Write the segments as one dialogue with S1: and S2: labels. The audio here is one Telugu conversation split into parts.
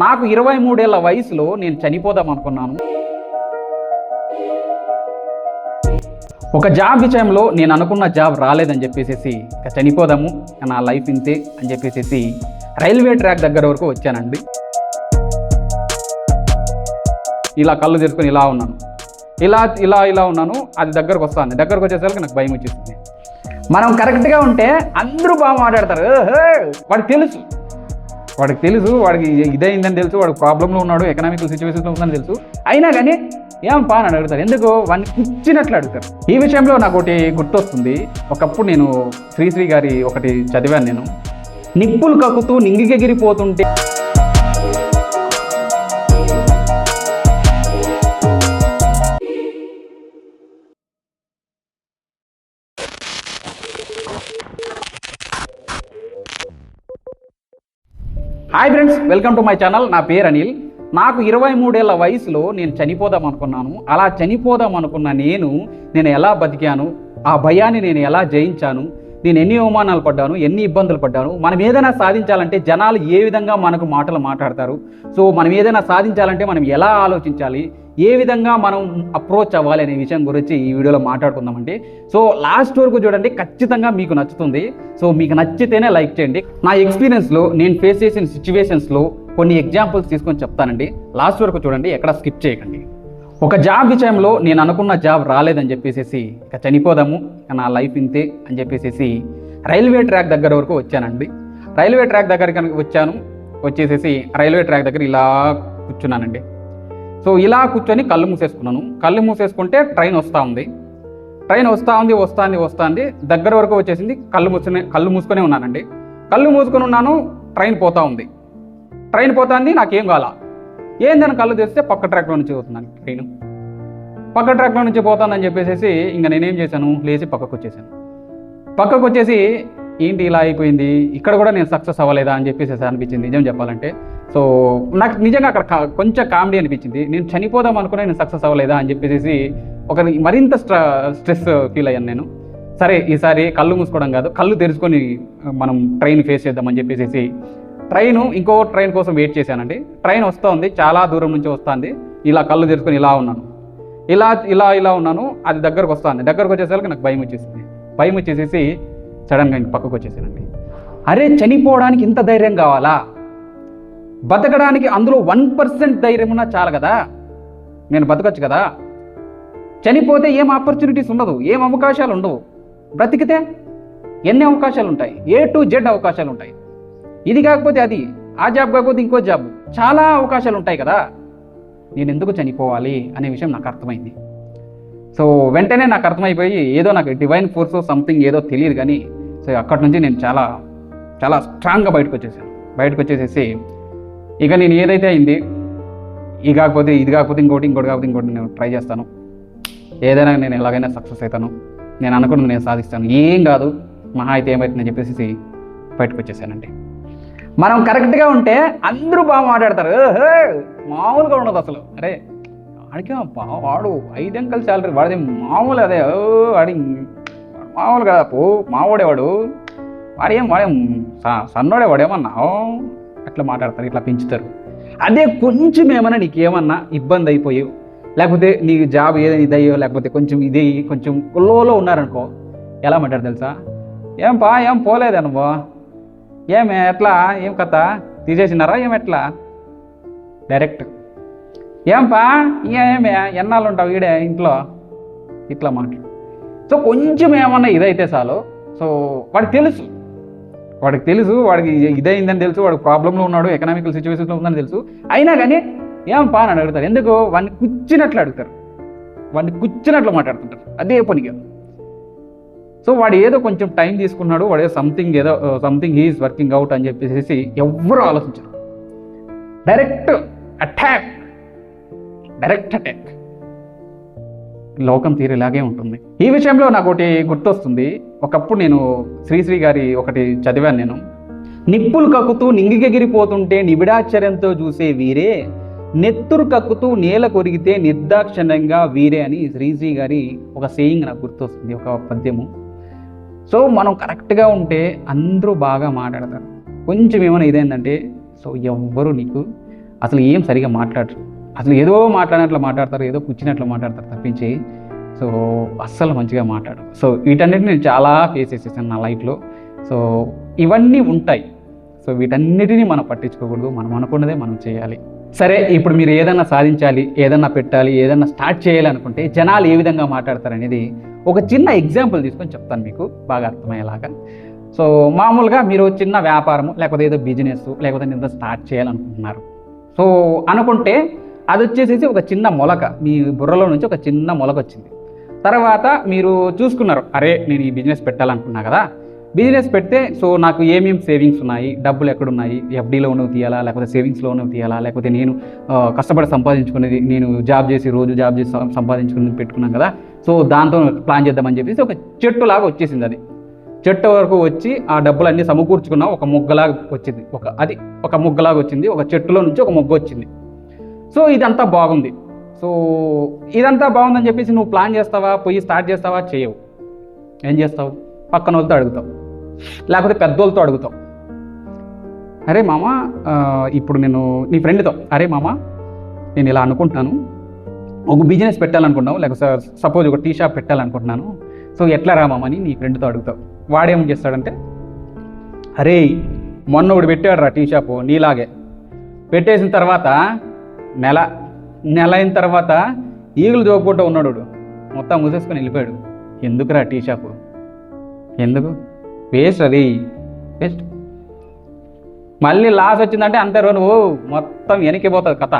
S1: నాకు ఇరవై మూడేళ్ళ వయసులో నేను చనిపోదాం అనుకున్నాను. ఒక జాబ్ విషయంలో నేను అనుకున్న జాబ్ రాలేదని చెప్పేసి ఇక చనిపోదాము నా లైఫ్ ఇంతే అని చెప్పేసి రైల్వే ట్రాక్ దగ్గర వరకు వచ్చానండి. ఇలా కళ్ళు తెరుచుకొని ఇలా ఉన్నాను. ఇలా ఇలా ఇలా ఉన్నాను అది దగ్గరకు వస్తుంది. దగ్గరకు వచ్చేసరికి నాకు భయం వచ్చేసింది. మనం కరెక్ట్గా ఉంటే అందరూ బాగా మాట్లాడతారు. వాడు వాడికి తెలుసు. వాడికి తెలుసు వాడికి ఇదైందని తెలుసు వాడు ప్రాబ్లంలో ఉన్నాడు ఎకనామికల్ సిచ్యువేషన్లో ఉందని తెలుసు. అయినా కానీ ఏం పా అని అడుగుతారు ఎందుకు? వాడిని కూర్చున్నట్లు అడుగుతారు ఈ విషయంలో నాకు ఒకటి గుర్తొస్తుంది. ఒకప్పుడు నేను శ్రీశ్రీ గారి ఒకటి చదివాను నేను. నిప్పులు కక్కుతూ నింగికెగిరిపోతుంటే hi friends welcome to my channel నా పేరు అనిల్. నాకు ఇరవై మూడేళ్ళ వయసులో నేను చనిపోదాం అనుకున్నాను. అలా చనిపోదాం అనుకున్న నేను నేను ఎలా బతికాను? ఆ భయాన్ని నేను ఎలా జయించాను? నేను ఎన్ని అవమానాలు పడ్డాను? ఎన్ని ఇబ్బందులు పడ్డాను? మనం ఏదైనా సాధించాలంటే జనాలు ఏ విధంగా మనకు మాటలు మాట్లాడతారు? సో మనం ఏదైనా సాధించాలంటే మనం ఎలా ఆలోచించాలి? ఏ విధంగా మనం అప్రోచ్ అవ్వాలి అనే విషయం గురించి ఈ వీడియోలో మాట్లాడుకుందామండి. సో లాస్ట్ వరకు చూడండి ఖచ్చితంగా మీకు నచ్చుతుంది. సో మీకు నచ్చితేనే లైక్ చేయండి. నా ఎక్స్పీరియన్స్లో నేను ఫేస్ చేసిన సిచ్యువేషన్స్లో కొన్ని ఎగ్జాంపుల్స్ తీసుకొని చెప్తానండి. లాస్ట్ వరకు చూడండి ఎక్కడ స్కిప్ చేయకండి. ఒక జాబ్ విషయంలో నేను అనుకున్న జాబ్ రాలేదని చెప్పేసి ఇక చనిపోదాము నా లైఫ్ ఇంతే అని చెప్పేసి రైల్వే ట్రాక్ దగ్గర వరకు వచ్చానండి. రైల్వే ట్రాక్ దగ్గరికి వచ్చాను వచ్చేసేసి రైల్వే ట్రాక్ దగ్గర ఇలా కూర్చున్నానండి. సో ఇలా కూర్చొని కళ్ళు మూసేసుకున్నాను. కళ్ళు మూసేసుకుంటే ట్రైన్ వస్తూ ఉంది. ట్రైన్ వస్తూ ఉంది వస్తూ ఉంది వస్తూ ఉంది. దగ్గర వరకు వచ్చేసింది కళ్ళు మూసుకునే కళ్ళు మూసుకొని ఉన్నానండి. కళ్ళు మూసుకొని ఉన్నాను ట్రైన్ పోతా ఉంది. ట్రైన్ పోతుంది నాకేం కావాల ఏందని కళ్ళు తెస్తే పక్క ట్రాక్లో నుంచి పోతున్నాను ట్రైన్. పక్క ట్రాక్లో నుంచి పోతానని చెప్పేసి ఇంకా నేనేం చేశాను? లేచి పక్కకు వచ్చేసాను పక్కకు వచ్చేసి ఏంటి ఇలా అయిపోయింది? ఇక్కడ కూడా నేను సక్సెస్ అవ్వలేదా? అని చెప్పేసి అనిపించింది. నిజం చెప్పాలంటే సో నాకు నిజంగా అక్కడ కా- కొంచెం కామెడీ అనిపించింది. నేను చనిపోదాం అనుకున్నా నేను సక్సెస్ అవ్వలేదా అని చెప్పేసి ఒక మరింత స్ట్ర స్ట్రెస్ ఫీల్ అయ్యాను నేను. సరే ఈసారి కళ్ళు మూసుకోవడం కాదు కళ్ళు తెరుచుకొని మనం ట్రైన్ ఫేస్ చేద్దామని చెప్పేసి ట్రైన్ ఇంకో ట్రైన్ కోసం వెయిట్ చేశానండి. ట్రైన్ వస్తుంది చాలా దూరం నుంచి వస్తుంది. ఇలా కళ్ళు తెరుచుకొని ఇలా ఉన్నాను. ఇలా ఇలా ఇలా ఉన్నాను అది దగ్గరకు వస్తుంది. దగ్గరకు వచ్చేసరికి నాకు భయం వచ్చేసింది. భయం వచ్చేసేసి సడన్గా ఇంక పక్కకు వచ్చేసానండి. అరే చనిపోవడానికి ఇంత ధైర్యం కావాలా? బతకడానికి అందులో వన్ పర్సెంట్ ధైర్యం ఉన్నా చాలు కదా. నేను బతకచ్చు కదా. చనిపోతే ఏం ఆపర్చునిటీస్ ఉండదు ఏం అవకాశాలు ఉండవు. బ్రతికితే ఎన్ని అవకాశాలు ఉంటాయి? ఏ టు జెడ్ అవకాశాలు ఉంటాయి. ఇది కాకపోతే అది ఆ జాబ్ కాకపోతే ఇంకో జాబ్ చాలా అవకాశాలు ఉంటాయి కదా. నేను ఎందుకు చనిపోవాలి అనే విషయం నాకు అర్థమైంది. సో వెంటనే నాకు అర్థమైపోయి ఏదో నాకు డివైన్ ఫోర్స్ సంథింగ్ ఏదో తెలియదు కానీ సో అక్కడి నుంచి నేను చాలా చాలా స్ట్రాంగ్గా బయటకు వచ్చేసాను. బయటకు వచ్చేసేసి ఇక నేను ఏదైతే అయింది ఇది కాకపోతే ఇది కాకపోతే ఇంకోటి ఇంకోటి కాకపోతే ఇంకోటి నేను ట్రై చేస్తాను. ఏదైనా నేను ఎలాగైనా సక్సెస్ అవుతాను. నేను అనుకున్నది నేను సాధిస్తాను. ఏం కాదు మహా అయితే ఏమవుతుందని చెప్పేసి బయటకు వచ్చేసానండి మనం కరెక్ట్గా ఉంటే అందరూ బాగా మాట్లాడతారు. మామూలుగా ఉండదు అసలు. అరే వాడికి అబ్బా, వాడు ఐదు అంకల్ శాలరీ వాడిది మామూలు అదే. ఓ వాడి మామూలు కదా పో మావాడేవాడు. వాడేం వాడేం స- సన్నోడే వాడేమన్నా అట్లా మాట్లాడతారు ఇట్లా పెంచుతారు. అదే కొంచెం ఏమన్నా నీకేమన్నా ఇబ్బంది అయిపోయి లేకపోతే నీ జాబ్ ఏదైనా ఇదయ్యో లేకపోతే కొంచెం ఇది కొంచెం లోలో ఉన్నారనుకో ఎలా మాట్లాడు తెలుసా? ఏం పా ఏం పోలేదే నువ్వు? ఏమే ఎట్లా? ఏం కథ? తీసేసినారా? ఏం ఎట్లా? డైరెక్ట్ ఏం పా ఏమే ఎన్నాళ్ళు ఉంటావు ఈడే ఇంట్లో? ఇట్లా మాట్లాడు. సో కొంచెం ఏమన్నా ఇదైతే చాలు. సో వాడికి తెలుసు. వాడికి తెలుసు వాడికి ఇదైందని తెలుసు వాడికి ప్రాబ్లంలో ఉన్నాడు ఎకనామికల్ సిచ్యువేషన్లో ఉందని తెలుసు. అయినా కానీ ఏం పా అని అడుగుతారు. ఎందుకు? వాడిని కూర్చున్నట్లు అడుగుతారు. వాడిని కూర్చున్నట్లు మాట్లాడుతుంటారు. అదే పనిగా. సో వాడు ఏదో కొంచెం టైం తీసుకున్నాడు వాడు ఏదో సంథింగ్ ఏదో సంథింగ్ ఈజ్ వర్కింగ్ అవుట్ అని చెప్పేసి ఎవరు ఆలోచించరు. డైరెక్ట్ అటాక్ డైరెక్ట్ అటాక్ లోకం తీరేలాగే ఉంటుంది. ఈ విషయంలో నాకు ఒకటి గుర్తొస్తుంది. ఒకప్పుడు నేను శ్రీశ్రీ గారి ఒకటి చదివాను నేను. నిప్పులు కక్కుతూ నింగికెగిరిపోతుంటే నిబిడాశ్చర్యంతో చూసే వీరే నెత్తురు కక్కుతూ నేల కొరిగితే నిర్దాక్షణంగా వీరే అని శ్రీశ్రీ గారి ఒక సేయింగ్ నాకు గుర్తొస్తుంది ఒక పద్యము. సో మనం కరెక్ట్గా ఉంటే అందరూ బాగా మాట్లాడతారు. కొంచెం ఏమైనా ఇదేంటంటే సో ఎవ్వరు నీకు అసలు ఏం సరిగా మాట్లాడరు. అసలు ఏదో మాట్లాడినట్లు మాట్లాడతారు ఏదో కూర్చున్నట్లు మాట్లాడతారు తప్పించి సో అస్సలు మంచిగా మాట్లాడు సో వీటన్నిటిని నేను చాలా ఫేస్ చేసేసాను నా లైఫ్లో సో ఇవన్నీ ఉంటాయి. సో వీటన్నిటిని మనం పట్టించుకోకూడదు మనం అనుకున్నదే మనం చేయాలి. సరే ఇప్పుడు మీరు ఏదన్నా సాధించాలి ఏదన్నా పెట్టాలి ఏదన్నా స్టార్ట్ చేయాలి అనుకుంటే జనాలు ఏ విధంగా మాట్లాడతారు అనేది ఒక చిన్న ఎగ్జాంపుల్ తీసుకొని చెప్తాను మీకు బాగా అర్థమయ్యేలాగా. సో మామూలుగా మీరు చిన్న వ్యాపారము లేకపోతే ఏదో బిజినెస్ లేకపోతే ఏదో స్టార్ట్ చేయాలనుకుంటున్నారు. సో అనుకుంటే అది వచ్చేసేసి ఒక చిన్న మొలక. మీ బుర్రలో నుంచి ఒక చిన్న మొలక వచ్చింది. తర్వాత మీరు చూసుకున్నారు అరే నేను ఈ బిజినెస్ పెట్టాలనుకున్నా కదా. బిజినెస్ పెడితే సో నాకు ఏమేం సేవింగ్స్ ఉన్నాయి? డబ్బులు ఎక్కడున్నాయి? ఎఫ్డీలో ఉన్నవి తీయాలా? లేకపోతే సేవింగ్స్లో ఉన్నవి తీయాలా? లేకపోతే నేను కష్టపడి సంపాదించుకునేది నేను జాబ్ చేసి రోజు జాబ్ చేసి సంపాదించుకునేది సంపాదించుకుని పెట్టుకున్నాను కదా. సో దాంతో ప్లాన్ చేద్దామని చెప్పేసి ఒక చెట్టు లాగా వచ్చేసింది అది. చెట్టు వరకు వచ్చి ఆ డబ్బులన్నీ సమకూర్చుకున్న ఒక మొగ్గలాగా వచ్చింది. ఒక అది ఒక మొగ్గలాగా వచ్చింది. ఒక చెట్టులో నుంచి ఒక మొగ్గ వచ్చింది. సో ఇదంతా బాగుంది. సో ఇదంతా బాగుందని చెప్పేసి నువ్వు ప్లాన్ చేస్తావా? పోయి స్టార్ట్ చేస్తావా? చేయవు. ఏం చేస్తావు? పక్కన వాళ్ళతో అడుగుతావు. లేకపోతే పెద్దోళ్ళతో అడుగుతావు. అరే మామ ఇప్పుడు నేను నీ ఫ్రెండ్తో. అరే మామ నేను ఇలా అనుకుంటున్నాను. ఒక బిజినెస్ పెట్టాలనుకుంటున్నావు. లేకపోతే సపోజ్ ఒక టీ షాప్ పెట్టాలనుకుంటున్నాను. సో ఎట్లా రా మామని నీ ఫ్రెండ్తో అడుగుతావు. వాడేం చేస్తాడంటే అరే మొన్న ఒకడు పెట్టాడు రా టీ షాపు నీలాగే. పెట్టేసిన తర్వాత నెల నెల అయిన తర్వాత ఈగలు జోపుకుంటూ ఉన్నాడు మొత్తం మూసేసుకొని వెళ్ళిపోయాడు. ఎందుకురా టీ షాపు? ఎందుకు? వేస్ట్ అది. వేస్ట్. మళ్ళీ లాస్ వచ్చిందంటే అంతే రో నువ్వు మొత్తం వెనక్కిపోతుంది కథ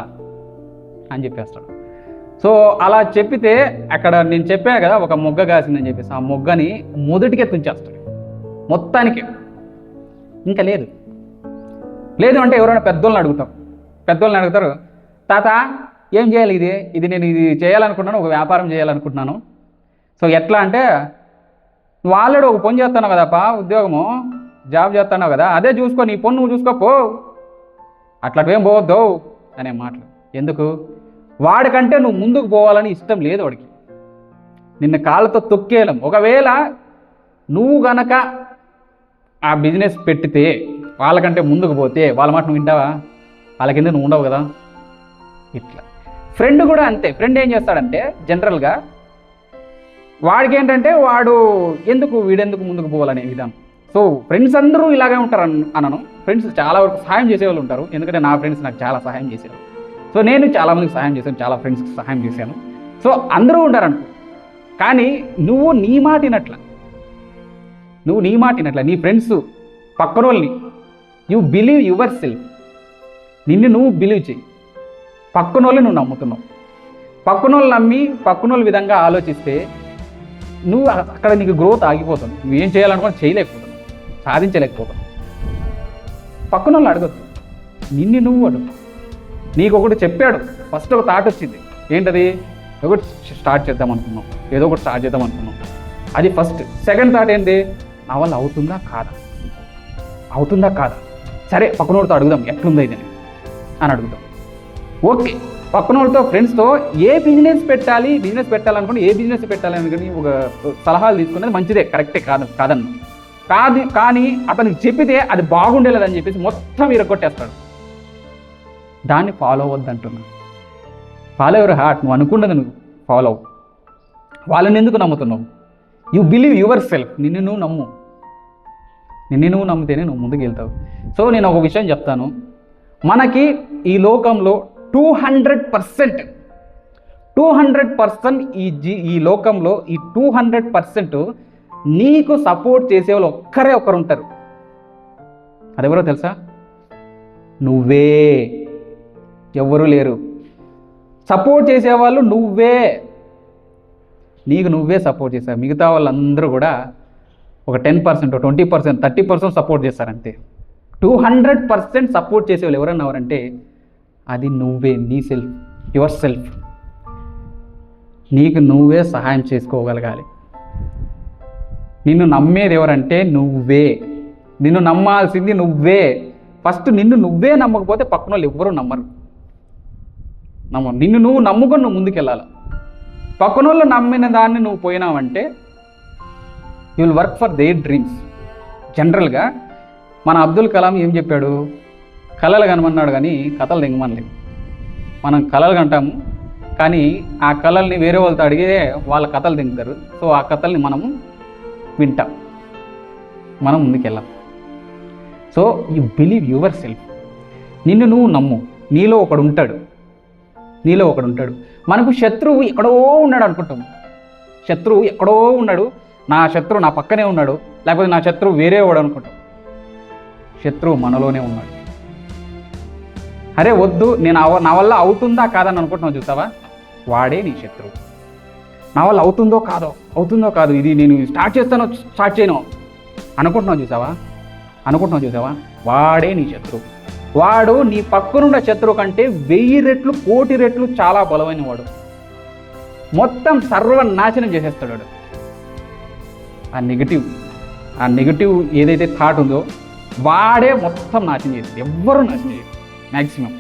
S1: అని చెప్పేస్తాడు. సో అలా చెప్పితే అక్కడ నేను చెప్పాను కదా ఒక మొగ్గ కాసిందని చెప్పేసి. ఆ మొగ్గని మొదటికే తుంచేస్తాడు. మొత్తానికి. ఇంకా లేదు. లేదు అంటే ఎవరైనా పెద్దోళ్ళని అడుగుతాం. పెద్దోళ్ళని అడుగుతారు తాత ఏం చేయాలి ఇది? ఇది నేను ఇది చేయాలనుకుంటున్నాను ఒక వ్యాపారం చేయాలనుకుంటున్నాను. సో ఎట్లా అంటే నువ్వు ఆల్రెడీ ఒక పని చేస్తున్నావు కదప్పా ఉద్యోగము జాబ్ చేస్తున్నావు కదా అదే చూసుకో నీ పని నువ్వు చూసుకోపో అట్లాంటివేం పోవద్దు అనే మాటలు. ఎందుకు? వాడికంటే నువ్వు ముందుకు పోవాలని ఇష్టం లేదు వాడికి. నిన్న కాళ్ళతో తొక్కేయలేం. ఒకవేళ నువ్వు గనక ఆ బిజినెస్ పెట్టితే వాళ్ళకంటే ముందుకు పోతే వాళ్ళ మాట నువ్వు వింటావా? వాళ్ళ కింద నువ్వు ఉండవు కదా? ఇట్లా. ఫ్రెండ్ కూడా అంతే. ఫ్రెండ్ ఏం చేస్తాడంటే జనరల్గా వాడికి ఏంటంటే వాడు ఎందుకు వీడెందుకు ముందుకు పోవాలనే విధానం. సో ఫ్రెండ్స్ అందరూ ఇలాగే ఉంటారు అనను. ఫ్రెండ్స్ చాలా వరకు సహాయం చేసేవాళ్ళు ఉంటారు. ఎందుకంటే నా ఫ్రెండ్స్ నాకు చాలా సహాయం చేశారు. సో నేను చాలా మందికి సహాయం చేశాను. చాలా ఫ్రెండ్స్కి సహాయం చేశాను. సో అందరూ ఉంటారు కానీ నువ్వు నీ మాటినట్ల. నువ్వు నీ మాటినట్ల. నీ ఫ్రెండ్స్ పక్కనోళ్ళని. యు బిలీవ్ యువర్ సెల్ఫ్ నిన్ను నువ్వు బిలీవ్ చేయి పక్కనోళ్ళు నువ్వు నమ్ముతున్నావు. పక్కనోళ్ళు నమ్మి పక్కనోళ్ళ విధంగా ఆలోచిస్తే నువ్వు అక్కడ నీకు గ్రోత్ ఆగిపోతుంది. నువ్వు ఏం చేయాలనుకుని చేయలేకపోతున్నావు. సాధించలేకపోతున్నావు. పక్కనోళ్ళు అడగద్దు. నిన్ను నువ్వు అడుగు. నీకు ఒకటి చెప్పాడు. ఫస్ట్ ఒక థాట్ వచ్చింది. ఏంటది? ఒకటి స్టార్ట్ చేద్దాం అనుకున్నాం. ఏదో ఒకటి స్టార్ట్ చేద్దాం అనుకున్నాం. అది ఫస్ట్ సెకండ్ థాట్ ఏంటి నా వల్ల అవుతుందా? కాదా? అవుతుందా? కాదా? సరే పక్కనోడితో అడుగుదాం. ఎట్లుందో ఇది అని అడుగుతాం ఓకే. పక్కనోళ్ళతో ఫ్రెండ్స్తో ఏ బిజినెస్ పెట్టాలి బిజినెస్ పెట్టాలనుకుంటే ఏ బిజినెస్ పెట్టాలి అనుకుని ఒక సలహాలు తీసుకునేది మంచిదే కరెక్టే కాదు కాదన్న. కాదు కానీ అతనికి చెప్పితే అది బాగుండేలేదని చెప్పేసి మొత్తం ఇరగొట్టేస్తాడు దాన్ని ఫాలో అవ్వద్దంటున్నా ఫాలో ఎవరు హార్ట్ నువ్వు అనుకున్నది నువ్వు ఫాలో అవ్వు వాళ్ళని ఎందుకు నమ్ముతున్నావు? యు బిలీవ్ యువర్ సెల్ఫ్ నిన్ను నువ్వు నమ్ము. నిన్ను నువ్వు నమ్మితేనే నువ్వు ముందుకు వెళ్తావు సో నేను ఒక విషయం చెప్తాను. మనకి ఈ లోకంలో two hundred percent. Two hundred percent ఈ జీ ఈ లోకంలో ఈ టూ హండ్రెడ్ పర్సెంట్ నీకు సపోర్ట్ చేసే వాళ్ళు ఒక్కరే ఒకరు ఉంటారు అదెవరో తెలుసా? నువ్వే. ఎవ్వరూ లేరు. సపోర్ట్ చేసేవాళ్ళు నువ్వే. నీకు నువ్వే సపోర్ట్ చేశావు మిగతా వాళ్ళందరూ కూడా ఒక ten percent twenty percent thirty percent support చేస్తారంతే. Two hundred percent support చేసేవాళ్ళు ఎవరన్నా ఎవరంటే అది నువ్వే నీ సెల్ఫ్ యువర్ సెల్ఫ్. నీకు నువ్వే సహాయం చేసుకోగలగాలి. నిన్ను నమ్మేది ఎవరంటే నువ్వే. నిన్ను నమ్మాల్సింది నువ్వే. ఫస్ట్ నిన్ను నువ్వే నమ్మకపోతే పక్కన వాళ్ళు ఎవ్వరూ నమ్మరు. నమ్మ నిన్ను నువ్వు నమ్ముకొని నువ్వు ముందుకెళ్ళాలి. పక్కన వాళ్ళు నమ్మిన దాన్ని నువ్వు పోయినావంటే you will work for their dreams జనరల్గా మన అబ్దుల్ కలాం ఏం చెప్పాడు? కళలు కనమన్నాడు కానీ కథలు దిగమనలేదు. మనం కళలు కంటాము కానీ ఆ కళల్ని వేరే వాళ్ళతో అడిగితే వాళ్ళ కథలు దింగుతారు. సో ఆ కథల్ని మనము వింటాం. మనం ముందుకెళ్ళాం. So you believe yourself. నిన్ను నువ్వు నమ్ము. నీలో ఒకడు ఉంటాడు. నీలో ఒకడు ఉంటాడు. మనకు శత్రువు ఎక్కడో ఉన్నాడు అనుకుంటాం. శత్రువు ఎక్కడో ఉన్నాడు. నా శత్రువు నా పక్కనే ఉన్నాడు. లేకపోతే నా శత్రువు వేరే వాడు అనుకుంటాం. శత్రువు మనలోనే ఉన్నాడు. అరే వద్దు నేను అవ- నా వల్ల అవుతుందా కాదని అనుకుంటున్నావు చూసావా? వాడే నీ శత్రువు. నా వల్ల అవుతుందో కాదో అవుతుందో కాదు ఇది నేను స్టార్ట్ చేస్తానో స్టార్ట్ చేయను అనుకుంటున్నావు చూసావా? అనుకుంటున్నావు చూసావా? వాడే నీ శత్రువు. వాడు నీ పక్కనున్న శత్రువు కంటే వెయ్యి రెట్లు కోటి రెట్లు చాలా బలమైన వాడు. మొత్తం సర్వనాశనం చేసేస్తాడు వాడు. ఆ నెగిటివ్ ఆ నెగిటివ్ ఏదైతే థాట్ ఉందో వాడే మొత్తం నాశనం చేస్తుంది ఎవ్వరూ నాశనం చేయదు మ్యాక్సిమం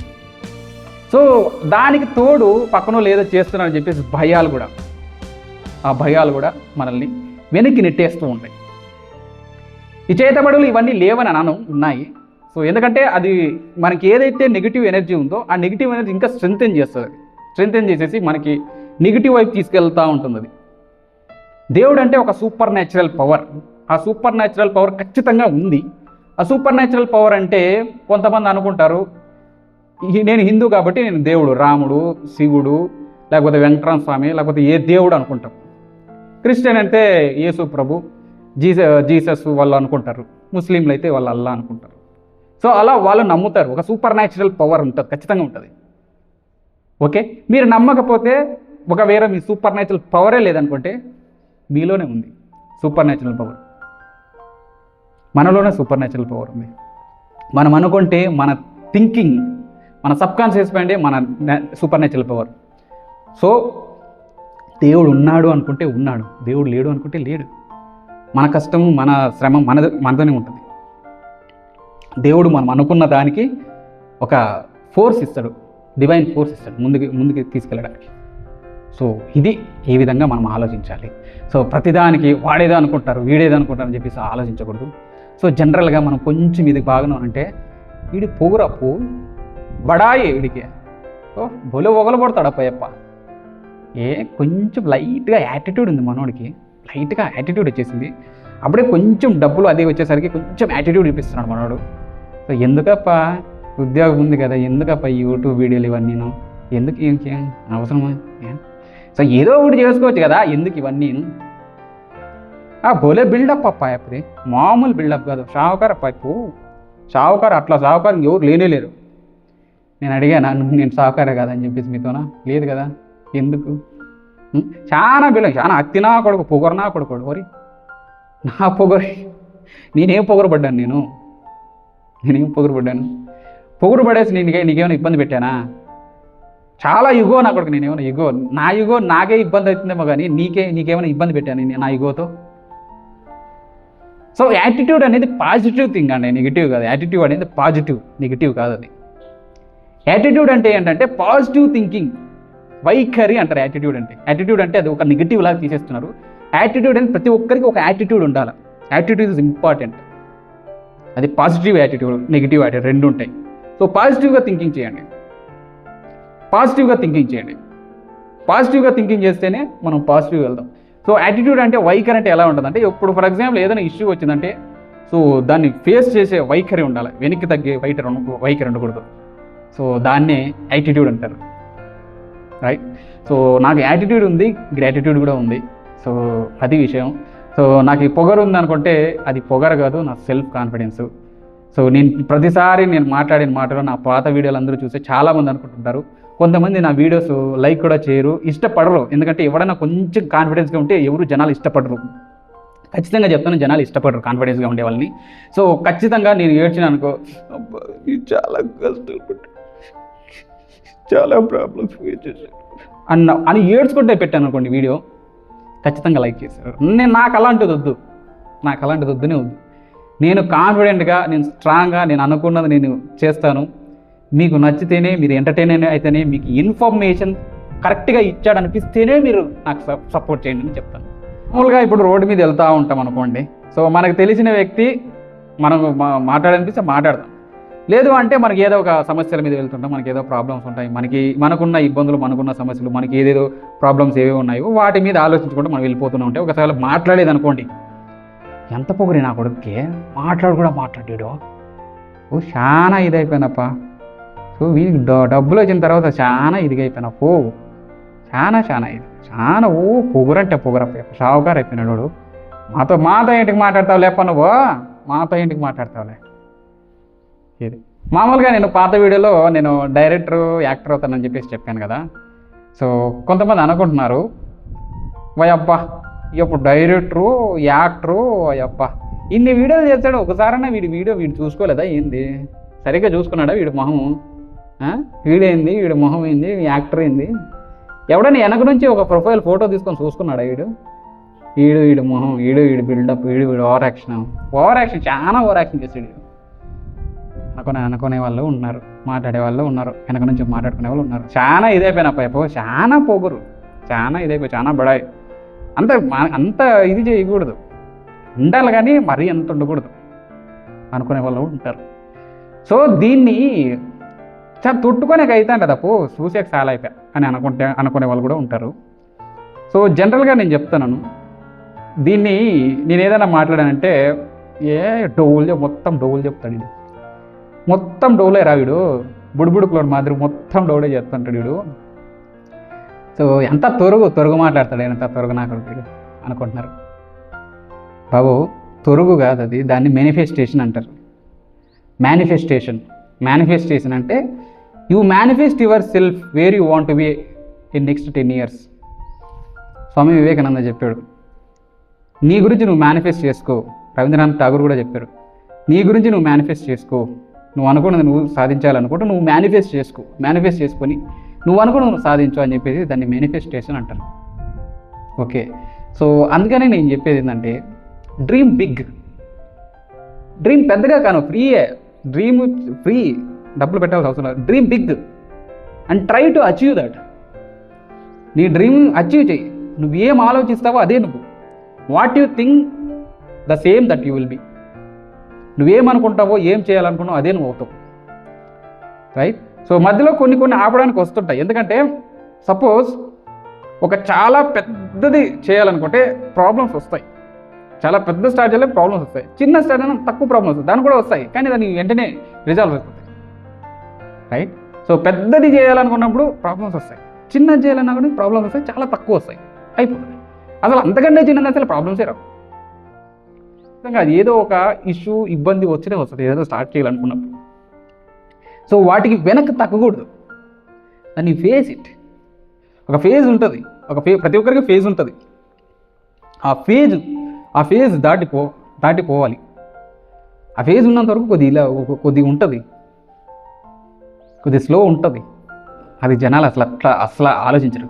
S1: సో దానికి తోడు పక్కన లేదో చేస్తున్నారని చెప్పేసి భయాలు కూడా. ఆ భయాలు కూడా మనల్ని వెనక్కి నెట్టేస్తూ ఉంటాయి ఈ చేతబడులు ఇవన్నీ లేవని అనను ఉన్నాయి. సో ఎందుకంటే అది మనకి ఏదైతే నెగిటివ్ ఎనర్జీ ఉందో ఆ నెగిటివ్ ఎనర్జీ ఇంకా స్ట్రెంగ్తెన్ చేస్తుంది స్ట్రెంగ్తెన్ చేసేసి మనకి నెగిటివ్ వైపు తీసుకెళ్తూ ఉంటుంది అది. దేవుడు అంటే ఒక సూపర్ న్యాచురల్ పవర్ ఆ సూపర్ న్యాచురల్ పవర్ ఖచ్చితంగా ఉంది. ఆ సూపర్ న్యాచురల్ పవర్ అంటే కొంతమంది అనుకుంటారు నేను హిందూ కాబట్టి నేను దేవుడు రాముడు శివుడు లేకపోతే వెంకటరామ స్వామి లేకపోతే ఏ దేవుడు అనుకుంటాం. క్రిస్టియన్ అంటే యేసు ప్రభు జీస జీసస్ వాళ్ళు అనుకుంటారు ముస్లింలు అయితే వాళ్ళు అల్లా అనుకుంటారు. సో అలా వాళ్ళు నమ్ముతారు ఒక సూపర్ న్యాచురల్ పవర్ ఉంటుంది ఖచ్చితంగా ఉంటుంది. ఓకే? మీరు నమ్మకపోతే ఒకవేళ మీ సూపర్ న్యాచురల్ పవరే లేదనుకుంటే మీలోనే ఉంది సూపర్ న్యాచురల్ పవర్. మనలోనే సూపర్ న్యాచురల్ పవర్ ఉంది. మనం అనుకుంటే మన థింకింగ్ మన సబ్ కాన్షియస్ మైండే మన సూపర్ న్యాచురల్ పవర్. సో దేవుడు ఉన్నాడు అనుకుంటే ఉన్నాడు. దేవుడు లేడు అనుకుంటే లేడు. మన కష్టము మన శ్రమ మన మనతోనే ఉంటుంది. దేవుడు మనం అనుకున్న దానికి ఒక ఫోర్స్ ఇస్తాడు. డివైన్ ఫోర్స్ ఇస్తాడు ముందుకు ముందుకు తీసుకెళ్ళడానికి. సో ఇది ఏ విధంగా మనం ఆలోచించాలి. సో ప్రతిదానికి వాడేదో అనుకుంటారు వీడేదో అనుకుంటారు అని చెప్పేసి ఆలోచించకూడదు. సో జనరల్గా మనం కొంచెం ఇది బాగాను అంటే వీడి పో. బడాయి వీడికి. ఓ బొలు ఒగలబడతాడు అప్పయ్యప్ప ఏ కొంచెం లైట్గా యాటిట్యూడ్ ఉంది మనోడికి. లైట్గా యాటిట్యూడ్ వచ్చేసింది. అప్పుడే కొంచెం డబ్బులు అది వచ్చేసరికి కొంచెం యాటిట్యూడ్ చూపిస్తున్నాడు మనోడు. సో ఎందుకప్ప? ఉద్యోగం ఉంది కదా ఎందుకప్ప యూట్యూబ్ వీడియోలు ఇవన్నీ ఎందుకు ఇంకేం అవసరమా? సో ఏదో ఒకటి చేసుకోవచ్చు కదా ఎందుకు ఇవన్నీ ఆ బోలే బిల్డప్ అప్ప అప్పుడు మామూలు బిల్డప్ కాదు షావుకారు అప్ప ఇప్పుడు అట్లా షావుకారు ఎవరు లేనే లేరు. నేను అడిగాను నేను షావుకారే కదా అని చెప్పేసి మీతోనా? లేదు కదా. ఎందుకు? చాలా బిల్డప్ చాలా అత్తినా కొడుకు పొగరనా కొడుకు ఓరి నా పొగరు నేనేం పొగరపడ్డాను నేను? నేనేం పొగరపడ్డాను? పొగరు పడేసి నేను నీకేమైనా ఇబ్బంది పెట్టానా? చాలా యుగో నా కొడుకు నేనేమైనా యుగో నా యుగో నాకే ఇబ్బంది అవుతుందేమో కానీ నీకే నీకేమైనా ఇబ్బంది పెట్టాను నేను నా యుగోతో? సో యాటిట్యూడ్ అనేది పాజిటివ్ థింగ్ అండి నెగిటివ్ కాదు. యాటిట్యూడ్ అనేది పాజిటివ్ నెగిటివ్ కాదు అది. యాటిట్యూడ్ అంటే ఏంటంటే పాజిటివ్ థింకింగ్ వైఖరి అంటారు యాటిట్యూడ్ అంటే. యాటిట్యూడ్ అంటే అది ఒక నెగిటివ్ లాగా తీసేస్తున్నారు. యాటిట్యూడ్ అంటే ప్రతి ఒక్కరికి ఒక యాటిట్యూడ్ ఉండాలి. యాటిట్యూడ్ ఇస్ ఇంపార్టెంట్ అది పాజిటివ్ యాటిట్యూడ్ నెగిటివ్ యాటిట్యూడ్ రెండు ఉంటాయి. సో పాజిటివ్గా థింకింగ్ చేయండి. పాజిటివ్గా థింకింగ్ చేయండి. పాజిటివ్గా థింకింగ్ చేస్తేనే మనం పాజిటివ్ వెళ్దాం. సో యాటిట్యూడ్ అంటే వైఖరి అంటే ఎలా ఉంటుందంటే ఇప్పుడు ఫర్ ఎగ్జాంపుల్ ఏదైనా ఇష్యూ వచ్చిందంటే సో దాన్ని ఫేస్ చేసే వైఖరి ఉండాలి. వెనక్కి తగ్గే వైఖరి వైఖరి ఉండకూడదు. సో దాన్నే యాటిట్యూడ్ అంటారు. రైట్ సో నాకు యాటిట్యూడ్ ఉంది గ్రాటిట్యూడ్ కూడా ఉంది. సో అది విషయం. సో నాకు ఈ పొగరు ఉంది అనుకుంటే అది పొగరు కాదు నా సెల్ఫ్ కాన్ఫిడెన్స్. సో నేను ప్రతిసారి నేను మాట్లాడిన మాటలు నా పాత వీడియోలు అందరూ చూస్తే చాలామంది అనుకుంటుంటారు. కొంతమంది నా వీడియోస్ లైక్ కూడా చేయరు ఇష్టపడరు. ఎందుకంటే ఎవరైనా కొంచెం కాన్ఫిడెన్స్గా ఉంటే ఎవరు జనాలు ఇష్టపడరు. ఖచ్చితంగా చెప్తాను జనాలు ఇష్టపడరు కాన్ఫిడెన్స్గా ఉండే వాళ్ళని. సో ఖచ్చితంగా నేను ఏడ్చిన అనుకో చాలా కష్టపడ్డా చాలా ప్రాబ్లమ్స్ ఫేస్ చేశాను అన్న అని ఏడ్చుకుంటే పెట్టాను అనుకోండి వీడియో ఖచ్చితంగా లైక్ చేశారు. నేను నాకు అలాంటిది వద్దు. నాకు అలాంటిది వద్దునే వద్దు. నేను కాన్ఫిడెంట్గా నేను స్ట్రాంగ్గా నేను అనుకున్నది నేను చేస్తాను. మీకు నచ్చితేనే మీరు ఎంటర్టైన్ అయితేనే మీకు ఇన్ఫర్మేషన్ కరెక్ట్గా ఇచ్చాడనిపిస్తేనే మీరు నాకు సపోర్ట్ చేయండి అని చెప్తాను. మామూలుగా ఇప్పుడు రోడ్డు మీద వెళ్తూ ఉంటాం అనుకోండి. సో మనకు తెలిసిన వ్యక్తి మనం మా- మాట్లాడనిపిస్తే మాట్లాడదాం లేదు అంటే మనకి ఏదో ఒక సమస్యల మీద వెళ్తుంటాం మనకి ఏదో ప్రాబ్లమ్స్ ఉంటాయి మనకి మనకున్న ఇబ్బందులు మనకున్న సమస్యలు మనకి ఏదేదో ప్రాబ్లమ్స్ ఏవే ఉన్నాయో వాటి మీద ఆలోచించుకుంటూ మనం వెళ్ళిపోతూనే ఉంటే ఒకసారి మాట్లాడేది అనుకోండి ఎంత పొగరి నా కొడుకు మాట్లాడు కూడా మాట్లాడాడు ఓ చాలా ఇది సో వీనికి డబ్బులు వచ్చిన తర్వాత చాలా ఇదిగైపోయినా. పో చాలా చాలా ఇది. చాలా ఓ పొగురంటే పొగురప్ప షావుకారు అయిపోయినాడు వాడు. మాతో మాతో ఇంటికి మాట్లాడతావు లేప నువ్వు? మాతో ఇంటికి మాట్లాడతావులే? ఇది మామూలుగా నేను పాత వీడియోలో నేను డైరెక్టర్ యాక్టర్ అవుతానని చెప్పేసి చెప్పాను కదా. సో కొంతమంది అనుకుంటున్నారు వయబ్బా ఇప్పుడు డైరెక్టరు యాక్టరు అయ్యబ్బా ఇన్ని వీడియోలు చేస్తాడు ఒకసారైనా వీడి వీడియో వీడు చూసుకోలేదా ఏంది? సరిగ్గా చూసుకున్నాడా వీడి మొహం? వీడేంది? వీడి మొహం ఏంది? యాక్టర్ ఏంది? ఎవడైనా వెనక నుంచి ఒక ప్రొఫైల్ ఫోటో తీసుకొని చూసుకున్నాడా వీడు? వీడు వీడి మొహం వీడు వీడి బిల్డప్ వీడు వీడు ఓవర్ యాక్షన్. ఓవర్ యాక్షన్ చాలా ఓవర్ యాక్షన్ చేసాడు అనుకునే అనుకునే వాళ్ళు ఉన్నారు. మాట్లాడే వాళ్ళు ఉన్నారు. వెనక నుంచి మాట్లాడుకునే వాళ్ళు ఉన్నారు. చాలా ఇదైపోయిన పైపు చాలా పొగురు. చాలా ఇదైపోయి చాలా బడాయి. అంత అంత ఇది చేయకూడదు. ఉండాలి కానీ మరీ అంత ఉండకూడదు. అనుకునే వాళ్ళు ఉంటారు. సో దీన్ని చాలా తొట్టుకొనేకి అవుతాంట తప్పు చూసేకి చాలా అయిపోయా అని అనుకుంటే అనుకునే వాళ్ళు కూడా ఉంటారు. సో జనరల్గా నేను చెప్తున్నాను. దీన్ని నేను ఏదైనా మాట్లాడానంటే ఏ డోల్ చెప్ మొత్తం డోల్ చెప్తాడు మొత్తం డౌలే రా వీడు. బుడిబుడుకులోడు మాదిరి మొత్తం డోలే చేస్తుంటాడు వీడు. సో ఎంత తొరుగు తొరుగు మాట్లాడతాడు ఎంత తొరుగు నాకు వీడు అనుకుంటున్నారు. బాబు తొరుగు కాదు అది. దాన్ని మేనిఫెస్టేషన్ అంటారు. మేనిఫెస్టేషన్ మేనిఫెస్టేషన్ అంటే you manifest yourself where you want be in next ten years Swami Vivekananda చెప్పాడు. నీ గురించి నువ్వు మేనిఫెస్ట్ చేసుకో. రవీంద్రనాథ్ ఠాగూర్ కూడా చెప్పాడు నీ గురించి నువ్వు మేనిఫెస్ట్ చేసుకో. నువ్వు అనుకున్నది నువ్వు సాధించాలనుకుంటే నువ్వు మేనిఫెస్ట్ చేసుకో మేనిఫెస్ట్ చేసుకొని నువ్వు అనుకున్నది నువ్వు సాధించు అని చెప్పేసి దాన్ని మేనిఫెస్టేషన్ అంటారు. ఓకే సో అందుకనే నేను చెప్పేది ఏంటంటే డ్రీమ్ బిగ్ డ్రీమ్ పెద్దగా కాను ఫ్రీయే డ్రీమ్ ఫ్రీ డబ్బులు పెట్టాల్సిన అవసరం లేదు. Dream big and try to achieve that నీ డ్రీమ్ అచీవ్ చెయ్యి నువ్వు ఏం ఆలోచిస్తావో అదే నువ్వు. What you think the same that you will be నువ్వేమనుకుంటావో ఏం చేయాలనుకున్నావో అదే నువ్వు అవుతావు. రైట్ సో మధ్యలో కొన్ని కొన్ని ఆపడానికి వస్తుంటాయి. ఎందుకంటే సపోజ్ ఒక చాలా పెద్దది చేయాలనుకుంటే ప్రాబ్లమ్స్ వస్తాయి. చాలా పెద్ద స్టార్ట్ చేయాలి ప్రాబ్లమ్స్ వస్తాయి. చిన్న స్టార్ట్ అయినా తక్కువ ప్రాబ్లమ్స్ వస్తాయి. దాని కూడా వస్తాయి. కానీ దాన్ని వెంటనే రిజాల్వ్ అయిపోతాయి. రైట్ సో పెద్దది చేయాలనుకున్నప్పుడు ప్రాబ్లమ్స్ వస్తాయి. చిన్నది చేయాలన్నా కూడా ప్రాబ్లమ్స్ వస్తాయి. చాలా తక్కువ వస్తాయి. అయిపోతుంది అసలు అంతకంటే చిన్నది అసలు ప్రాబ్లమ్సే రావు. ఖచ్చితంగా అది ఏదో ఒక ఇష్యూ ఇబ్బంది వచ్చినే వస్తుంది ఏదో స్టార్ట్ చేయాలనుకున్నప్పుడు. సో వాటికి వెనక్కి తగ్గకూడదు. దాన్ని ఫేస్ ఇట్ ఒక ఫేజ్ ఉంటుంది. ఒక ఫే ప్రతి ఒక్కరికి ఫేజ్ ఉంటుంది. ఆ ఫేజ్ ఆ ఫేజ్ దాటిపో దాటిపోవాలి. ఆ ఫేజ్ ఉన్నంత వరకు కొద్ది ఇలా కొద్ది ఉంటుంది. కొద్ది స్లో ఉంటుంది. అది జనాలు అసలు అట్లా అసలు ఆలోచించరు.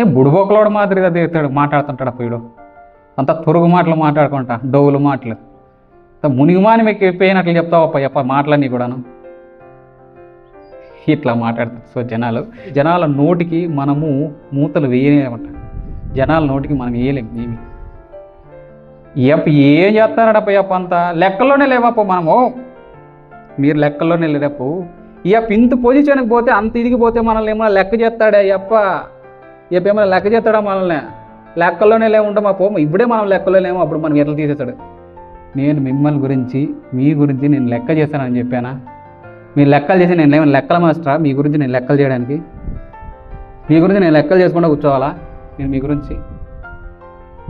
S1: ఏ బుడిబోకలోడు మాదిరిగా దిగుతాడు మాట్లాడుతుంటాడు అప్పుడు అంత తొరుగు మాటలు మాట్లాడుకుంటా డౌలు మాటలు. అంత మునిగిమాని మీకు ఎక్కిపోయినట్లు చెప్తావు అప్ప చెప్ప మాటలన్నీ కూడాను. ఇట్లా మాట్లాడతారు సో జనాలు. జనాల నోటికి మనము మూతలు వేయలేమంట. జనాల నోటికి మనం వేయలేము ఏమి. ఎప్ప ఏం చేస్తారడప్ప ఎప్ప అంతా? లెక్కల్లోనే లేవప్ప మనము. మీరు లెక్కల్లోనే లేడప్పు ఇక ఇంత పొజిషన్కి పోతే అంత ఇదికి పోతే మనల్ని ఏమైనా లెక్క చేస్తాడే అప్ప? ఇప్ప ఏమైనా లెక్క చేస్తాడా మనల్ని? లెక్కల్లోనే లేవుంటాం మా పోము. ఇప్పుడే మనం లెక్కలో లేము అప్పుడు మనం ఎట్లా తీసేస్తాడు? నేను మిమ్మల్ని గురించి మీ గురించి నేను లెక్క చేశానని చెప్పానా? మీరు లెక్కలు చేసి నేను ఏమైనా లెక్కల మాస్టరా? మీ గురించి నేను లెక్కలు చేయడానికి? మీ గురించి నేను లెక్కలు చేసుకుంటూ కూర్చోవాలా? నేను మీ గురించి.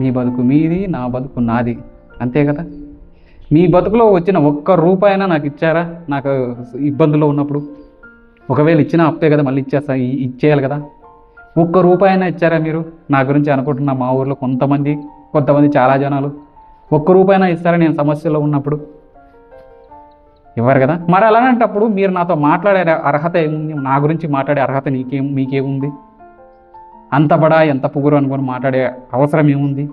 S1: మీ బతుకు మీది నా బతుకు నాది. అంతే కదా? మీ బతుకులో వచ్చిన ఒక్క రూపాయినా నాకు ఇచ్చారా? నాకు ఇబ్బందుల్లో ఉన్నప్పుడు? ఒకవేళ ఇచ్చిన అప్పే కదా మళ్ళీ ఇచ్చేస్తా ఇచ్చేయాలి కదా? ఒక్క రూపాయైనా ఇచ్చారా మీరు? నా గురించి అనుకుంటున్న మా ఊర్లో కొంతమంది కొంతమంది చాలా జనాలు. ఒక్క రూపాయినా ఇస్తారా నేను సమస్యలో ఉన్నప్పుడు? ఇవ్వరు కదా? మరి అలాంటప్పుడు మీరు నాతో మాట్లాడే అర్హత ఏముంది? నా గురించి మాట్లాడే అర్హత నీకేం మీకేముంది అంత బడా ఎంత పొగురు అనుకొని మాట్లాడే అవసరం ఏముంది?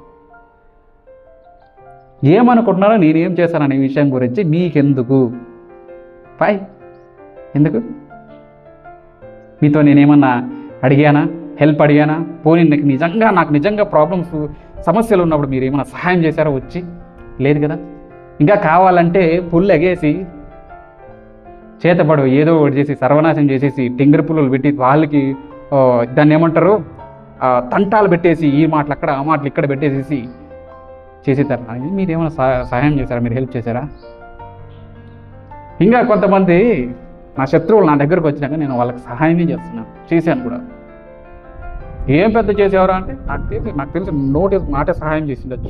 S1: ఏమనుకుంటున్నారో నేనేం చేశాననే విషయం గురించి మీకెందుకు? పై ఎందుకు? మీతో నేనేమన్నా అడిగానా? హెల్ప్ అడిగానా? పోనీ నాకు నిజంగా నాకు నిజంగా ప్రాబ్లమ్స్ సమస్యలు ఉన్నప్పుడు మీరు ఏమైనా సహాయం చేశారో వచ్చి? లేదు కదా. ఇంకా కావాలంటే పుల్లు ఎగేసి చేతపడు ఏదో ఒకటి చేసి సర్వనాశం చేసేసి టింగర్ పుల్లలు పెట్టి వాళ్ళకి దాన్ని ఏమంటారు? తంటాలు పెట్టేసి ఈ మాటలు అక్కడ ఆ మాటలు ఇక్కడ పెట్టేసేసి చేసేతారు అది మీరు ఏమైనా సహాయం చేశారా? మీరు హెల్ప్ చేశారా? ఇంకా కొంతమంది నా శత్రువులు నా దగ్గరకు వచ్చినాక నేను వాళ్ళకి సహాయమే చేస్తున్నాను. చేశాను కూడా. ఏం పెద్ద చేసేవారా అంటే? నాకు తెలిసి నాకు తెలిసి నోటీస్ మాటే సహాయం చేసిండొచ్చు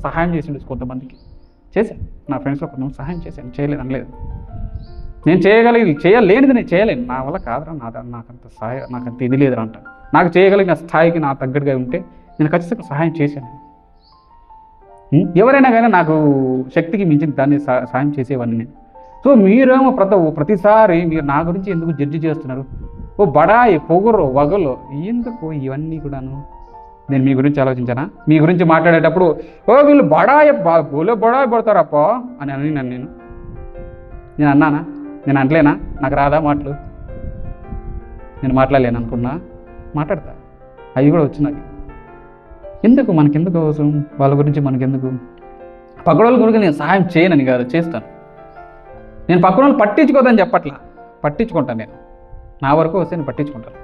S1: సహాయం చేసిండొచ్చు కొంతమందికి. చేశాను నా ఫ్రెండ్స్లో కొంతమంది సహాయం చేశాను చేయలేదు అనలేదు. నేను చేయగలిగి చేయలేనిది నేను చేయలేను. నా వల్ల కాదురా నా నాకంత సహాయ నాకంత ఇది లేదురా అంట నాకు చేయగలిగిన స్థాయికి నా తగ్గట్టుగా ఉంటే నేను ఖచ్చితంగా సహాయం చేశాను. ఎవరైనా కానీ నాకు శక్తికి మించిన దాన్ని సహాయం చేసేవాడిని నేను. సో మీరేమో ప్రతి ప్రతిసారి మీరు నా గురించి ఎందుకు జడ్జి చేస్తున్నారు? ఓ బడాయి పొగురు వగలు ఎందుకు ఇవన్నీ కూడాను? నేను మీ గురించి ఆలోచించానా? మీ గురించి మాట్లాడేటప్పుడు ఓ వీళ్ళు బడాయి బాగులో బడాయి పడతారప్పో అని అని నన్ను నేను. నేను అన్నానా? నేను అనలేనా? నాకు రాదా మాటలు? నేను మాట్లాడలేను అనుకున్నా. మాట్లాడతా. అవి కూడా వచ్చినాయి. నాకు ఎందుకు? మనకెందుకు అవసరం? వాళ్ళ గురించి మనకెందుకు? పక్కడోళ్ళ గురించి నేను సహాయం చేయనని కాదు చేస్తాను. నేను పక్కన వాళ్ళు పట్టించుకోదని చెప్పట్లా. పట్టించుకుంటాను నేను. నా వరకు వస్తే నేను పట్టించుకుంటాను.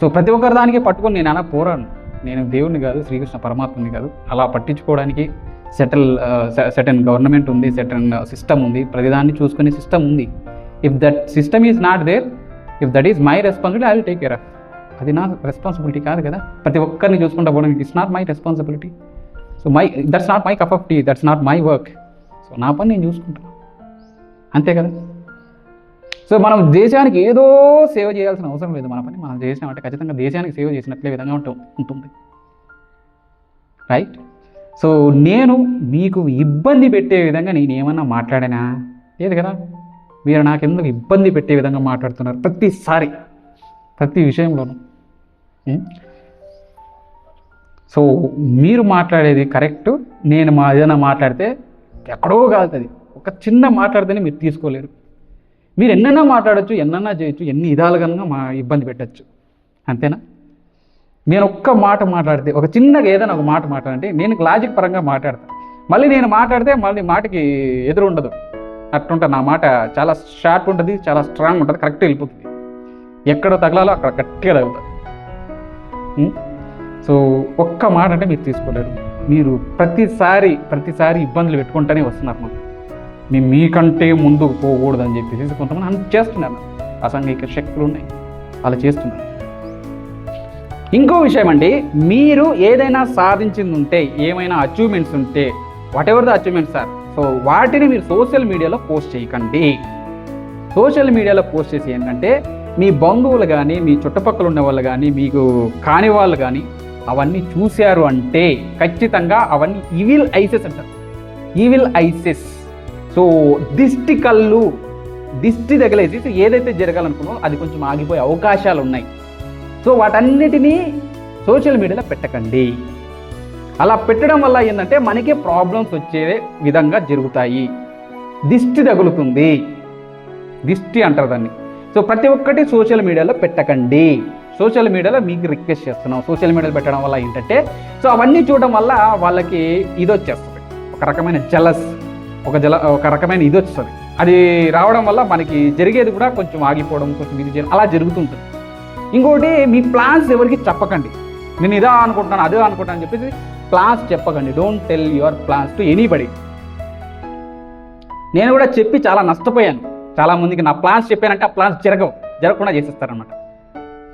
S1: సో ప్రతి ఒక్కరి దానికి పట్టుకొని నేను అలా పోరాను నేను దేవుడిని కాదు శ్రీకృష్ణ పరమాత్మని కాదు. అలా పట్టించుకోవడానికి సెటిల్ సెటన్ గవర్నమెంట్ ఉంది సెటన్ సిస్టమ్ ఉంది. ప్రతిదాన్ని చూసుకునే సిస్టమ్ ఉంది. If that system is not there if that is my responsibility I will take care of అది నా రెస్పాన్సిబిలిటీ కాదు కదా. ప్రతి ఒక్కరిని చూసుకుంటా పోవడం it's not my responsibility so my that's not my cup of tea that's not my work so నా పని నేను చూసుకుంటాను. అంతే కదా? సో మనం దేశానికి ఏదో సేవ చేయాల్సిన అవసరం లేదు మన పని. మనం చేసినామంటే ఖచ్చితంగా దేశానికి సేవ చేసినట్లే విధంగా ఉంటుంది. రైట్ సో నేను మీకు ఇబ్బంది పెట్టే విధంగా నేను ఏమన్నా మాట్లాడానా? లేదు కదా? మీరు నాకెందుకు ఇబ్బంది పెట్టే విధంగా మాట్లాడుతున్నారు? ప్రతిసారి ప్రతి విషయంలోనూ. Hmm? సో మీరు మాట్లాడేది కరెక్ట్. నేను మా ఏదైనా మాట్లాడితే ఎక్కడో కాలుతుంది ఒక చిన్న మాట్లాడితేనే మీరు తీసుకోలేరు. మీరు ఎన్నైనా మాట్లాడచ్చు ఎన్నైనా చేయొచ్చు ఎన్ని విధాలుగా మా ఇబ్బంది పెట్టచ్చు. అంతేనా? నేను ఒక్క మాట మాట్లాడితే ఒక చిన్నగా ఏదైనా ఒక మాట మాట్లాడంటే నేను లాజిక్ పరంగా మాట్లాడతాను మళ్ళీ నేను మాట్లాడితే మళ్ళీ మాటకి ఎదురు ఉండదు అట్టుంటుంది నా మాట చాలా షార్ప్ ఉంటుంది చాలా స్ట్రాంగ్ ఉంటుంది కరెక్ట్ వెళ్ళిపోతుంది. ఎక్కడ తగలాలో అక్కడ గట్టిగా తగులుతుంది సో ఒక్క మాట అంటే మీరు తీసుకోలేరు. మీరు ప్రతిసారి ప్రతిసారి ఇబ్బందులు పెట్టుకుంటూనే వస్తున్నారు మాకు. మేము మీకంటే ముందుకు పోకూడదని చెప్పేసి కొంతమంది అంత చేస్తున్నారు. అసాంఘిక శక్తులు ఉన్నాయి. అలా చేస్తున్నారు. ఇంకో విషయం అండి మీరు ఏదైనా సాధించింది ఉంటే ఏమైనా అచీవ్మెంట్స్ ఉంటే whatever the achievements sir so వాటిని మీరు సోషల్ మీడియాలో పోస్ట్ చేయకండి. సోషల్ మీడియాలో పోస్ట్ చేసి ఏంటంటే మీ బంధువులు కానీ మీ చుట్టుపక్కల ఉన్న వాళ్ళు కానీ మీకు కాని వాళ్ళు కానీ అవన్నీ చూశారు అంటే ఖచ్చితంగా అవన్నీ ఈవిల్ ఐసెస్ అంటారు. ఈవిల్ ఐసెస్ సో దిష్టి కళ్ళు దిష్టి తగిలేసి ఏదైతే జరగాలనుకున్నో అది కొంచెం ఆగిపోయే అవకాశాలు ఉన్నాయి. సో వాటన్నిటినీ సోషల్ మీడియాలో పెట్టకండి. అలా పెట్టడం వల్ల ఏంటంటే మనకే ప్రాబ్లమ్స్ వచ్చే విధంగా జరుగుతాయి. దిష్టి తగులుతుంది. దిష్టి అంటారు దాన్ని. సో ప్రతి ఒక్కటి సోషల్ మీడియాలో పెట్టకండి. సోషల్ మీడియాలో మీకు రిక్వెస్ట్ చేస్తున్నాం. సోషల్ మీడియాలో పెట్టడం వల్ల ఏంటంటే సో అవన్నీ చూడడం వల్ల వాళ్ళకి ఇది వచ్చేస్తుంది. ఒక రకమైన జలస్. ఒక జల ఒక రకమైన ఇది వస్తుంది అది రావడం వల్ల మనకి జరిగేది కూడా కొంచెం ఆగిపోవడం కొంచెం ఇది చేయడం అలా జరుగుతుంటుంది. ఇంకోటి మీ ప్లాన్స్ ఎవరికి చెప్పకండి. నేను ఇదా అనుకుంటున్నాను అదే అనుకుంటాను అని చెప్పేసి ప్లాన్స్ చెప్పకండి. Don't tell your plans to anybody నేను కూడా చెప్పి చాలా నష్టపోయాను. చాలా మందికి నా ప్లాన్స్ చెప్పానంటే ఆ ప్లాన్స్ జరగవు జరగకుండా చేసేస్తారనమాట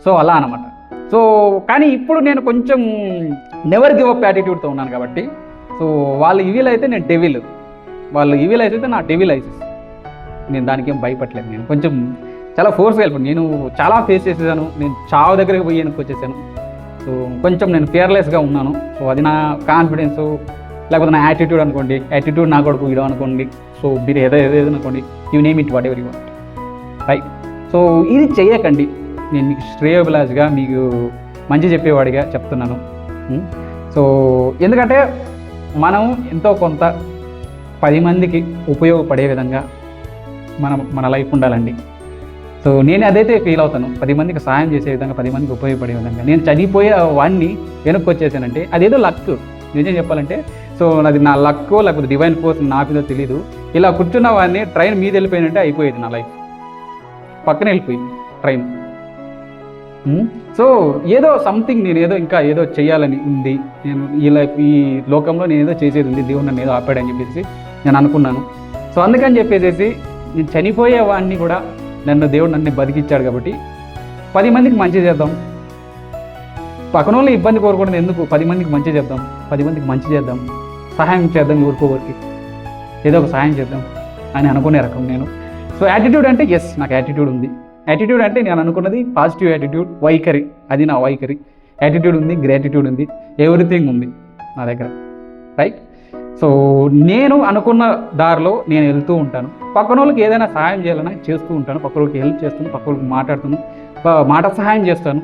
S1: సో అలా అనమాట సో కానీ ఇప్పుడు నేను కొంచెం నెవర్ గివ్ అప్ యాటిట్యూడ్తో ఉన్నాను కాబట్టి సో వాళ్ళు ఇవిల్ అయితే నేను డెవిల్ వాళ్ళు ఇవిల్ అయితే నా టీవీ ఐసెస్ నేను దానికి ఏం భయపడలేదు. నేను కొంచెం చాలా ఫోర్స్గా వెళ్ళిపోయాను. నేను చాలా ఫేస్ చేసేసాను. నేను చావు దగ్గరికి పోయి వచ్చేసాను. సో కొంచెం నేను ఫియర్లెస్గా ఉన్నాను. సో అది నా కాన్ఫిడెన్స్ లేకపోతే నా యాటిట్యూడ్ అనుకోండి. యాటిట్యూడ్ నా కొడుకు ఇదో అనుకోండి. సో మీరు ఏదో ఏదో అనుకోండి. You name it whatever you want right so ఇది చేయకండి నేను మీకు శ్రేయోభిలాష్గా మీకు మంచి చెప్పేవాడిగా చెప్తున్నాను. Hmm? సో ఎందుకంటే మనం ఎంతో కొంత పది మందికి ఉపయోగపడే విధంగా మనం మన లైఫ్ ఉండాలండి. సో నేను అదైతే ఫీల్ అవుతాను. పది మందికి సాయం చేసే విధంగా పది మందికి ఉపయోగపడే విధంగా. నేను చనిపోయే వాడిని వెనక్కి వచ్చేసానంటే అదేదో లక్ నిజం చెప్పాలంటే సో అది నా లక్ లేకపోతే డివైన్ ఫోర్స్ నాకుదో తెలీదు. ఇలా కూర్చున్న వాడిని ట్రైన్ మీద వెళ్ళిపోయినంటే అయిపోయేది నా లైఫ్ పక్కన వెళ్ళిపోయింది ట్రైన్ సో ఏదో సంథింగ్ నేను ఏదో ఇంకా ఏదో చేయాలని ఉంది. నేను ఈ లైఫ్ ఈ లోకంలో నేను ఏదో చేసేది ఉంది. దేవుడు నన్ను ఏదో ఆపాడని చెప్పేసి నేను అనుకున్నాను. సో అందుకని చెప్పేసి నేను చనిపోయే వాడిని కూడా నన్ను దేవుడు నన్ను బతికిచ్చాడు కాబట్టి పది మందికి మంచి చేద్దాం. పక్కన వాళ్ళు ఇబ్బంది కోరకూడదు ఎందుకు? పది మందికి మంచి చేద్దాం. పది మందికి మంచి చేద్దాం. సహాయం చేద్దాం ఎవరికొకరికి ఏదో ఒక సహాయం చేద్దాం అని అనుకునే రకం నేను. సో యాటిట్యూడ్ అంటే ఎస్ నాకు యాటిట్యూడ్ ఉంది. యాటిట్యూడ్ అంటే నేను అనుకున్నది పాజిటివ్ యాటిట్యూడ్ వైఖరి. అది నా వైఖరి. యాటిట్యూడ్ ఉంది గ్రాటిట్యూడ్ ఉంది. ఎవ్రీథింగ్ ఉంది నా దగ్గర. రైట్ సో నేను అనుకున్న దారిలో నేను వెళ్తూ ఉంటాను. పక్కన వాళ్ళకి ఏదైనా సహాయం చేయాలన్నా చేస్తూ ఉంటాను. పక్క వాళ్ళకి హెల్ప్ చేస్తాను పక్క వాళ్ళకి మాట్లాడుతాను మాట సహాయం చేస్తాను.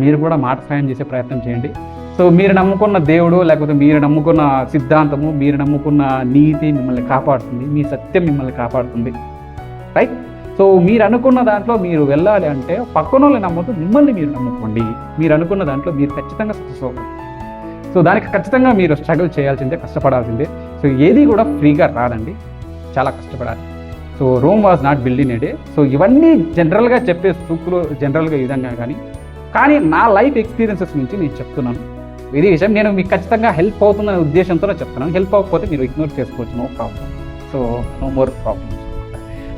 S1: మీరు కూడా మాట సహాయం చేసే ప్రయత్నం చేయండి. సో మీరు నమ్ముకున్న దేవుడు లేకపోతే మీరు నమ్ముకున్న సిద్ధాంతము మీరు నమ్ముకున్న నీతి మిమ్మల్ని కాపాడుతుంది. మీ సత్యం మిమ్మల్ని కాపాడుతుంది. రైట్? సో మీరు అనుకున్న దాంట్లో మీరు వెళ్ళాలి అంటే పక్కన వాళ్ళని నమ్ముతూ మిమ్మల్ని మీరు నమ్ముకోండి. మీరు అనుకున్న దాంట్లో మీరు ఖచ్చితంగా సక్సెస్ అవుతారు. సో దానికి ఖచ్చితంగా మీరు స్ట్రగుల్ చేయాల్సిందే కష్టపడాల్సిందే. సో ఏది కూడా ఫ్రీగా రాదండి. చాలా కష్టపడాలి. So Rome was not building day so ఇవన్నీ జనరల్గా చెప్పే సూక్తులు జనరల్గా ఈ విధంగా కానీ కానీ నా లైఫ్ ఎక్స్పీరియన్సెస్ నుంచి నేను చెప్తున్నాను. ఇది విషయం నేను మీకు ఖచ్చితంగా హెల్ప్ అవుతుందనే ఉద్దేశంతో చెప్తున్నాను. హెల్ప్ అవ్వకపోతే మీరు ఇగ్నోర్ చేసుకోవచ్చు. No problem so no more problems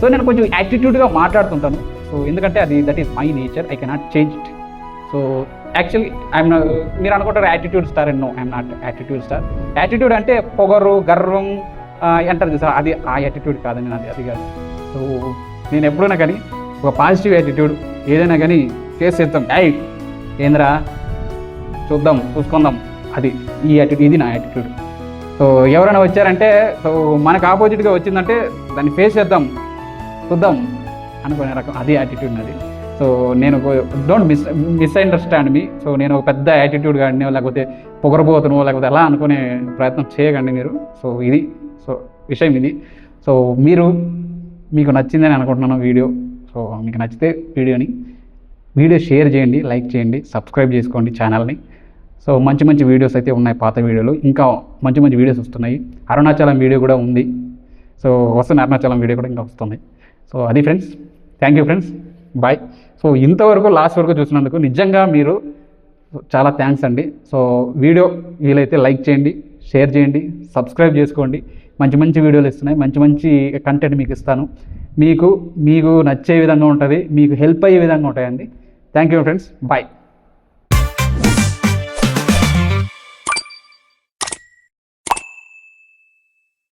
S1: so నేను కొంచెం యాటిట్యూడ్గా మాట్లాడుతుంటాను. సో ఎందుకంటే అది that is my nature I cannot change it so actually I'm మీరు అనుకుంటారు attitude star and no I'm not attitude star attitude అంటే పొగరు గర్వం అంటారు సార్ అది ఆ యాటిట్యూడ్ కాదండి నాది అది కాదు సో నేను ఎప్పుడైనా కానీ ఒక పాజిటివ్ యాటిట్యూడ్ ఏదైనా కానీ చేసేద్దాం ఐ ఏంద్రా? చూద్దాం చూసుకుందాం. అది ఈ యాటిట్యూడ్ ఇది నా యాటిట్యూడ్ సో ఎవరైనా వచ్చారంటే సో మనకు ఆపోజిట్గా వచ్చిందంటే దాన్ని ఫేస్ చేద్దాం చూద్దాం అనుకునే రకం అది యాటిట్యూడ్ నాది. సో నేను don't miss misunderstand me so నేను ఒక పెద్ద యాటిట్యూడ్ కానీ లేకపోతే పొగరబోతును లేకపోతే ఎలా అనుకునే ప్రయత్నం చేయకండి మీరు. సో ఇది సో విషయం ఇది. సో మీరు మీకు నచ్చిందని అనుకుంటున్నాను వీడియో. సో మీకు నచ్చితే వీడియోని వీడియో షేర్ చేయండి లైక్ చేయండి సబ్స్క్రైబ్ చేసుకోండి ఛానల్ని సో మంచి మంచి వీడియోస్ అయితే ఉన్నాయి పాత వీడియోలు. ఇంకా మంచి మంచి వీడియోస్ వస్తున్నాయి. అరుణాచలం వీడియో కూడా ఉంది. సో వస్తున్న అరుణాచలం వీడియో కూడా ఇంకా వస్తుంది. సో అది friends thank you friends bye so ఇంతవరకు లాస్ట్ వరకు చూసినందుకు నిజంగా మీరు చాలా థ్యాంక్స్ అండి. సో వీడియో వీలైతే లైక్ చేయండి షేర్ చేయండి సబ్స్క్రైబ్ చేసుకోండి. మంచి మంచి వీడియోలు ఇస్తున్నాయి. మంచి మంచి కంటెంట్ మీకు ఇస్తాను. మీకు మీకు నచ్చే విధంగా ఉంటుంది మీకు హెల్ప్ అయ్యే విధంగా ఉంటాయండి. Thank you friends. బాయ్